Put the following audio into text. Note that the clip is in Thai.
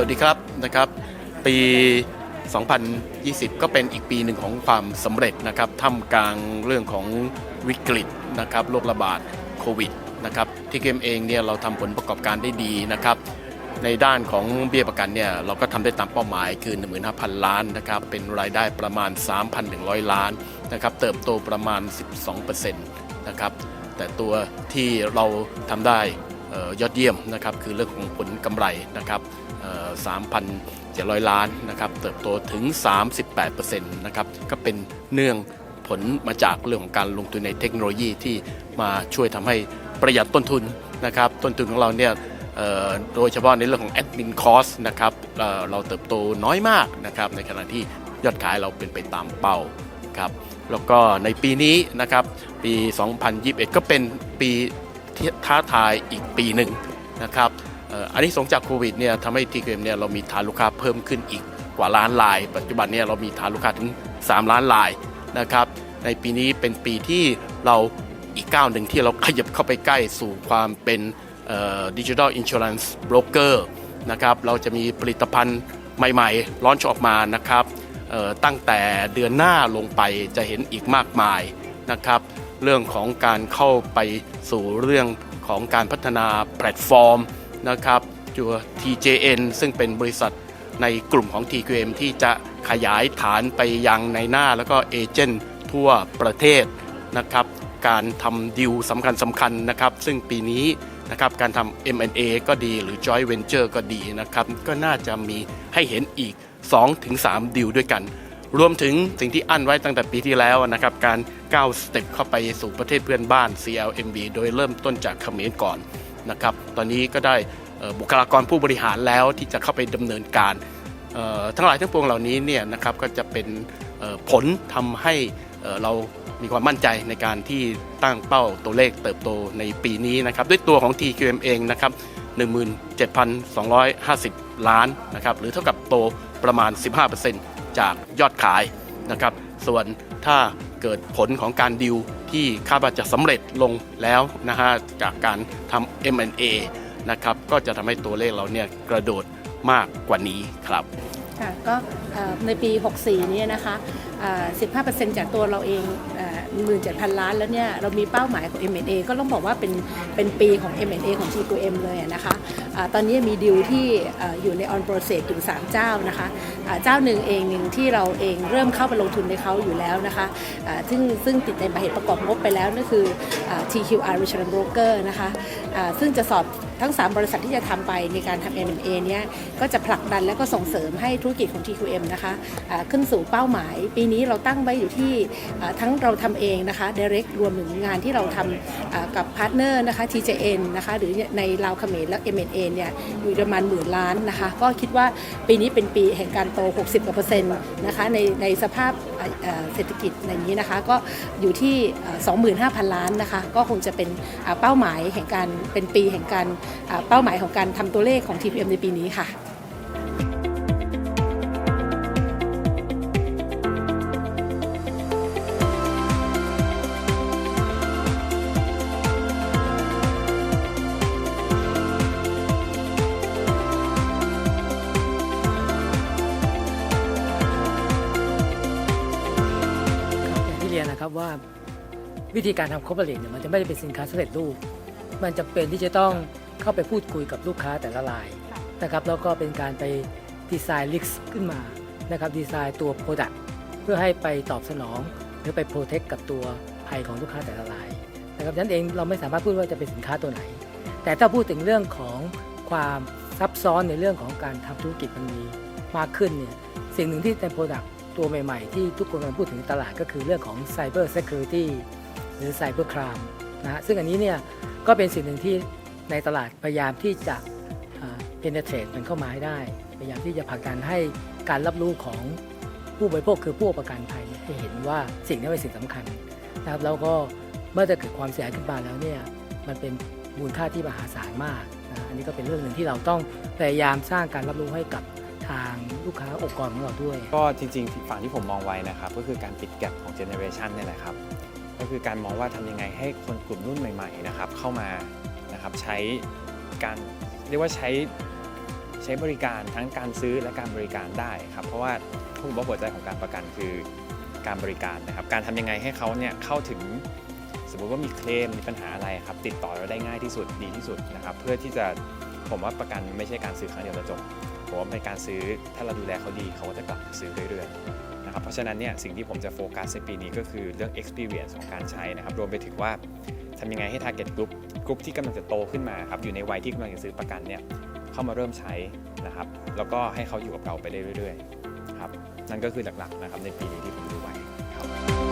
วัสดีครับนะครับ ปี 2020 ก็เป็นอีกปีหนึ่งของความสำเร็จนะครับท่ามกลางเรื่องของวิกฤตนะครับโรคระบาดโควิดนะครับที่เกมเองเนี่ยเราทำผลประกอบการได้ดีนะครับ ในด้านของเบี้ยประกันเนี่ยเราก็ทำได้ตามเป้าหมายคือ 15,000 ล้านนะครับเป็นรายได้ประมาณ 3,100 ล้านนะครับเติบโตประมาณ 12%นะครับแต่ตัวที่เราทำได้ ยอดเยี่ยมนะครับคือเรื่องของผลกำไรนะครับ3,700 ล้านนะครับเติบโตถึง 38%นะครับก็เป็นเนื่องผลมาจากเรื่องของการลงทุนในเทคโนโลยีที่มาช่วยทำให้ประหยัดต้นทุนนะครับต้นทุนของเราเนี่ยโดยเฉพาะในเรื่องของ admin cost นะครับเเราเติบโตน้อยมากนะครับในขณะที่ยอดขายเราเป็นไปตามเป้าครับแล้วก็ในปีนี้นะครับปี 2021 ก็เป็นปี ท้าทายอีกปีหนึ่งนะครับอันนี้สงจากโควิดเนี่ยทำให้ทีเกมเนี่ยเรามีฐานลูกค้าเพิ่มขึ้นอีกกว่าล้านลาย ปัจจุบันเนี่ยเรามีฐานลูกค้าถึง 3 ล้านลายนะครับในปีนี้เป็นปีที่เราอีกก้าวหนึ่งที่เราขยับเข้าไปใกล้สู่ความเป็นดิจิทัลอินช r รันส์บรกเกอร์นะครับเราจะมีผลิตภัณฑ์ใหม่ๆร้อนชออกมานะครับตั้งแต่เดือนหน้าลงไปจะเห็นอีกมากมายนะครับ เรื่องของการเข้าไปสู่เรื่องของการพัฒนาแพลตฟอร์มนะครับตัว TJN ซึ่งเป็นบริษัทในกลุ่มของ TQM ที่จะขยายฐานไปยังในหน้าแล้วก็เอเจนต์ทั่วประเทศนะครับการทำดิวสำคัญสำคัญนะครับ ซึ่งปีนี้นะครับการทำ M&A ก็ดีหรือ Joint Venture ก็ดีนะครับ ก็น่าจะมีให้เห็นอีก 2-3ดิวด้วยกัน รวมถึงสิ่งที่อั้นไว้ตั้งแต่ปีที่แล้วนะครับ การก้าวสเต็ปเข้าไปสู่ประเทศเพื่อนบ้าน CLMB โดยเริ่มต้นจากเขมรก่อนนะครับ ตอนนี้ก็ได้บุคลากรผู้บริหารแล้วที่จะเข้าไปดำเนินการทั้งหลายทั้งปวงเหล่านี้เนี่ยนะครับก็จะเป็นผลทำให้เอ่อเรามีความมั่นใจในการที่ตั้งเป้าตัวเลขเติบโตในปีนี้นะครับ ด้วยตัวของ TQM เองนะครับ17,250 ล้านนะครับ หรือเท่ากับโตประมาณ 15% จากยอดขายนะครับ ส่วนถ้าเกิดผลของการดิวที่คาดว่าจะสำเร็จลงแล้วนะฮะจากการทำ M&A นะครับก็จะทำให้ตัวเลขเราเนี่ยกระโดดมากกว่านี้ครับค่ะก็ในปี 64 นี้นะคะอ่า15%จากตัวเราเอง 17,000ล้านแล้วเนี่ยเรามีเป้าหมายของ M&A ก็ต้องบอกว่าเป็นเป็นปีของ M&A ของ G2M เลยนะคะอาตอนนี้มีดีลที่ออยู่ใน on process อยู่3เจ้านะคะอ่าเจ้าหนึ่งเองหนึ่งที่เราเองเริ่มเข้าไปลงทุนในเขาอยู่แล้วนะคะอ่าซึ่งซึ่งติดในเหตุประกอบงบไปแล้วนั่นคืออ TQR Regional Broker นะคะอ่าซึ่งจะสอบ ทั้ง 3 บริษัทที่จะทำไปในการทำ M&A เนี่ยก็จะผลักดันและก็ส่งเสริมให้ธุรกิจของ TQM นะคะอ่าขึ้นสู่เป้าหมาย ปีนี้เราตั้งไว้อยู่ที่ทั้งเราทำเองนะคะ direct รวมถึงงานที่เราทำอ่ากับพาร์ทเนอร์นะคะ TJN นะคะหรือในลาวเขมรและ M&A เนี่ยอยู่ประมาณหมื่นล้านนะคะ ก็คิดว่าปีนี้เป็นปีแห่งการโต 60กว่าเปอร์เซ็นต์นะคะในในสภาพเศรษฐกิจอย่างนี้นะคะ ก็อยู่ที่อ่า25,000 ล้านนะคะ ก็คงจะเป็นเป้าหมายแห่งการเป็นปีแห่งการเป้าหมายของการทำตัวเลขของ TPM ในปีนี้ค่ะอย่างที่เรียนนะครับว่าวิธีการทำคอร์เปอเรทเนี่ยมันจะไม่ได้เป็นสินค้าสำเร็จรูป มันจะเป็นที่จะต้อง เข้าไปพูดคุยกับลูกค้าแต่ละรายนะครับแล้วก็เป็นการไปดีไซน์ลิกซ์ขึ้นมานะครับดีไซน์ตัว Product เพื่อให้ไปตอบสนองหรือไปโปรเทคกับตัวภัยของลูกค้าแต่ละรายนะครับฉะนั้นเองเราไม่สามารถพูดว่าจะเป็นสินค้าตัวไหน แต่ถ้าพูดถึงเรื่องของความซับซ้อนในเรื่องของการทำธุรกิจมันมีมากขึ้นเนี่ยสิ่งหนึ่งที่ใน Product ตัวใหม่ๆ ที่ทุกคนกำลังพูดถึงในตลาดก็คือเรื่องของ Cyber Security หรือ Cyber Crime นะฮะซึ่งอันนี้เนี่ยก็เป็นสิ่งหนึ่งที่ ในตลาดพยายามที่จะ penetrate มันเข้ามาให้ได้ พยายามที่จะผลักดันให้การรับรู้ของผู้บริโภคคือผู้ประกันภัยให้เห็นว่าสิ่งนี้เป็นสิ่งสำคัญนะครับแล้วก็เมื่อจะเกิดความเสียหายขึ้นมาแล้วเนี่ยมันเป็นมูลค่าที่มหาศาลมากนะอันนี้ก็เป็นเรื่องหนึ่งที่เราต้องพยายามสร้างการรับรู้ให้กับทางลูกค้าองค์กรของเราด้วย ก็จริงๆฝั่งที่ผมมองไว้นะครับก็คือการปิดแกลบของเจเนอเรชันนี่แหละครับก็คือการมองว่าทำยังไงให้คนกลุ่มรุ่นใหม่ๆนะครับเข้ามา นะครับใช้การเรียกว่าใช้ใช้บริการทั้งการซื้อและการบริการได้ครับเพราะว่าผมว่าหัวใจของการประกันคือการบริการนะครับ การทำยังไงให้เขาเนี่ยเข้าถึงสมมุติว่ามีเคลมมีปัญหาอะไรครับติดต่อเราได้ง่ายที่สุดดีที่สุดนะครับ เพื่อที่จะผมว่าประกันไม่ใช่การซื้อครั้งเดียวจบผมว่าเป็นการซื้อถ้าเราดูแลเขาดีเขาก็จะกลับซื้อเรื่อยๆนะครับเพราะฉะนั้นเนี่ยสิ่งที่ผมจะโฟกัสในปีนี้ก็คือเรื่อง experience ของการใช้นะครับรวมไปถึงว่า ทำยังไงให้ target group กลุ่มที่กำลังจะโตขึ้นมาครับอยู่ในวัยที่กำลังจะซื้อประกันเนี่ยเข้ามาเริ่มใช้นะครับ แล้วก็ให้เขาอยู่กับเราไปได้เรื่อยๆครับนั่นก็คือหลักๆนะครับในปีนี้ที่ผมดูไว้ครับ